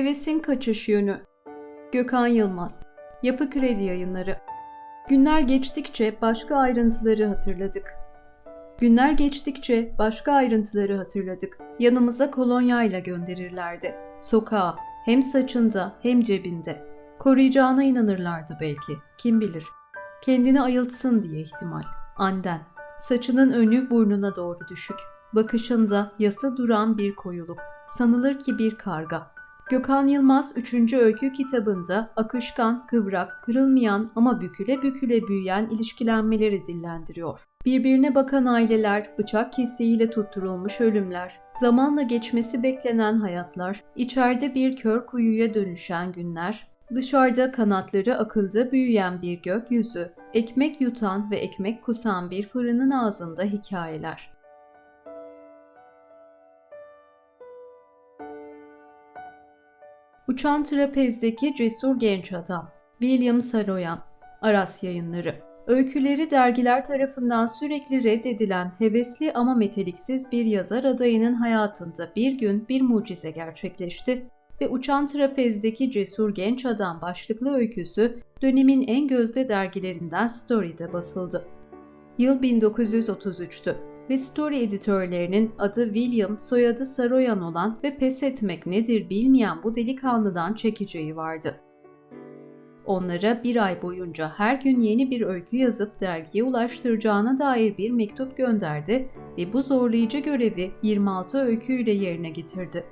Hevesin kaçış yönü. Gökhan Yılmaz. Yapı Kredi Yayınları. Günler geçtikçe başka ayrıntıları hatırladık. Günler geçtikçe başka ayrıntıları hatırladık. Yanımıza kolonyayla gönderirlerdi. Sokağa, hem saçında hem cebinde. Koruyacağına inanırlardı belki, kim bilir. Kendini ayıltsın diye ihtimal. Anden. Saçının önü burnuna doğru düşük. Bakışında yasa duran bir koyuluk. Sanılır ki bir karga. Gökhan Yılmaz 3. öykü kitabında akışkan, kıvrak, kırılmayan ama büküle büküle büyüyen ilişkilenmeleri dillendiriyor. Birbirine bakan aileler, bıçak kesiğiyle tutturulmuş ölümler, zamanla geçmesi beklenen hayatlar, içeride bir kör kuyuya dönüşen günler, dışarıda kanatları akılda büyüyen bir gökyüzü, ekmek yutan ve ekmek kusan bir fırının ağzında hikayeler. Uçan Trapez'deki Cesur Genç Adam William Saroyan Aras Yayınları Öyküleri dergiler tarafından sürekli reddedilen hevesli ama meteliksiz bir yazar adayının hayatında bir gün bir mucize gerçekleşti ve Uçan Trapez'deki Cesur Genç Adam başlıklı öyküsü dönemin en gözde dergilerinden Story'de basıldı. Yıl 1933'tü ve Story editörlerinin adı William, soyadı Saroyan olan ve pes etmek nedir bilmeyen bu delikanlıdan çekeceği vardı. Onlara bir ay boyunca her gün yeni bir öykü yazıp dergiye ulaştıracağına dair bir mektup gönderdi ve bu zorlayıcı görevi 26 öyküyle yerine getirdi.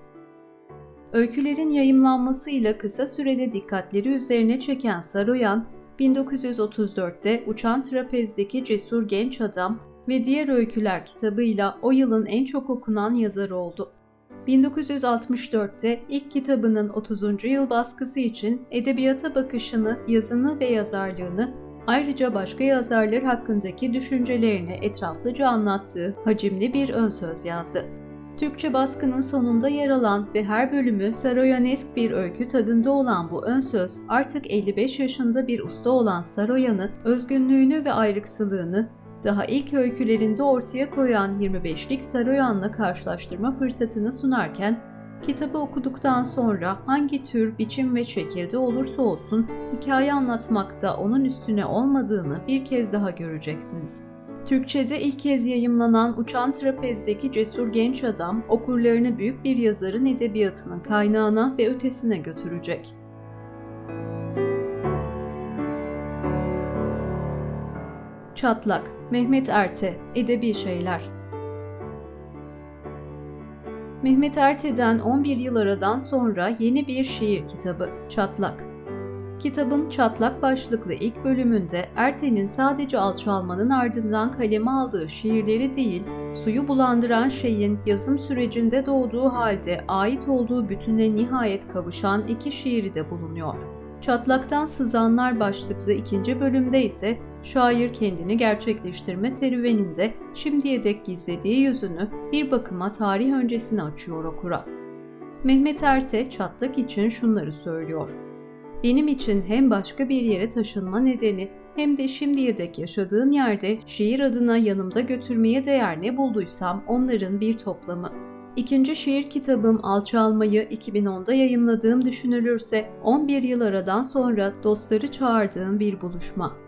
Öykülerin yayımlanmasıyla kısa sürede dikkatleri üzerine çeken Saroyan, 1934'te Uçan Trapez'deki Cesur Genç Adam ve Diğer Öyküler kitabıyla o yılın en çok okunan yazarı oldu. 1964'te ilk kitabının 30. yıl baskısı için edebiyata bakışını, yazını ve yazarlığını, ayrıca başka yazarlar hakkındaki düşüncelerini etraflıca anlattığı hacimli bir ön söz yazdı. Türkçe baskının sonunda yer alan ve her bölümü Saroyanesk bir öykü tadında olan bu ön söz artık 55 yaşında bir usta olan Saroyan'ı, özgünlüğünü ve ayrıksılığını daha ilk öykülerinde ortaya koyan 25'lik Saroyan'la karşılaştırma fırsatını sunarken, kitabı okuduktan sonra hangi tür, biçim ve şekilde olursa olsun hikaye anlatmakta onun üstüne olmadığını bir kez daha göreceksiniz. Türkçe'de ilk kez yayımlanan Uçan Trapez'deki Cesur Genç Adam, okurlarını büyük bir yazarın edebiyatının kaynağına ve ötesine götürecek. Çatlak, Mehmet Erte, Edebi Şeyler Mehmet Erte'den 11 yıl aradan sonra yeni bir şiir kitabı, Çatlak. Kitabın Çatlak başlıklı ilk bölümünde Erte'nin sadece alçalmanın ardından kaleme aldığı şiirleri değil, suyu bulandıran şeyin yazım sürecinde doğduğu halde ait olduğu bütüne nihayet kavuşan iki şiiri de bulunuyor. Çatlaktan Sızanlar başlıklı ikinci bölümde ise şair kendini gerçekleştirme serüveninde şimdiye dek gizlediği yüzünü bir bakıma tarih öncesini açıyor okura. Mehmet Erte çatlak için şunları söylüyor. Benim için hem başka bir yere taşınma nedeni hem de şimdiye dek yaşadığım yerde şiir adına yanımda götürmeye değer ne bulduysam onların bir toplamı. İkinci şiir kitabım Alçalmayı 2010'da yayımladığım düşünülürse 11 yıl aradan sonra dostları çağırdığım bir buluşma.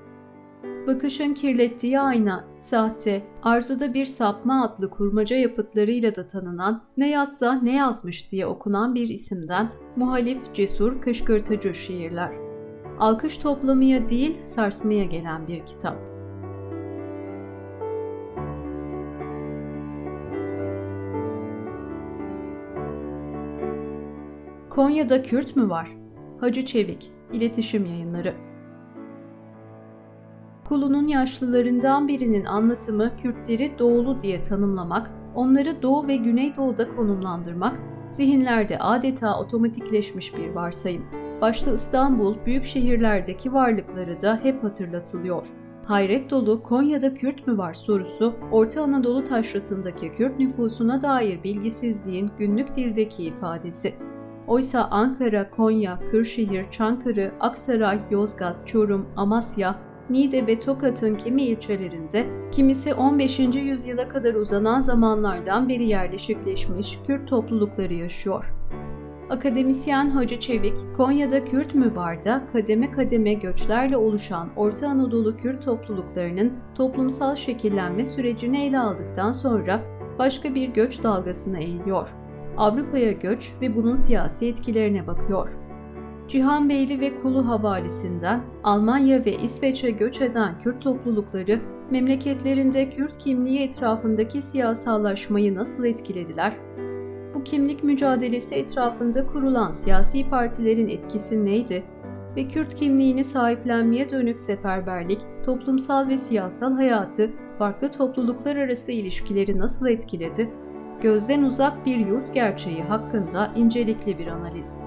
Bakışın kirlettiği ayna, sahte, arzuda bir sapma adlı kurmaca yapıtlarıyla da tanınan, ne yazsa ne yazmış diye okunan bir isimden muhalif, cesur, kışkırtıcı şiirler. Alkış toplamaya değil, sarsmaya gelen bir kitap. Konya'da Kürt mü var? Hacı Çevik, İletişim Yayınları Kulunun yaşlılarından birinin anlatımı Kürtleri doğulu diye tanımlamak, onları Doğu ve Güneydoğu'da konumlandırmak, zihinlerde adeta otomatikleşmiş bir varsayım. Başta İstanbul, büyük şehirlerdeki varlıkları da hep hatırlatılıyor. Hayret dolu Konya'da Kürt mü var sorusu, Orta Anadolu taşrasındaki Kürt nüfusuna dair bilgisizliğin günlük dildeki ifadesi. Oysa Ankara, Konya, Kırşehir, Çankırı, Aksaray, Yozgat, Çorum, Amasya, Niğde ve Tokat'ın kimi ilçelerinde, kimisi 15. yüzyıla kadar uzanan zamanlardan beri yerleşikleşmiş Kürt toplulukları yaşıyor. Akademisyen Hacı Çevik, Konya'da Kürt mü var da kademe kademe göçlerle oluşan Orta Anadolu Kürt topluluklarının toplumsal şekillenme sürecini ele aldıktan sonra başka bir göç dalgasına eğiliyor. Avrupa'ya göç ve bunun siyasi etkilerine bakıyor. Cihanbeyli ve Kulu havalisinden Almanya ve İsveç'e göç eden Kürt toplulukları memleketlerinde Kürt kimliği etrafındaki siyasallaşmayı nasıl etkilediler? Bu kimlik mücadelesi etrafında kurulan siyasi partilerin etkisi neydi? Ve Kürt kimliğini sahiplenmeye dönük seferberlik, toplumsal ve siyasal hayatı, farklı topluluklar arası ilişkileri nasıl etkiledi? Gözden uzak bir yurt gerçeği hakkında incelikli bir analiz.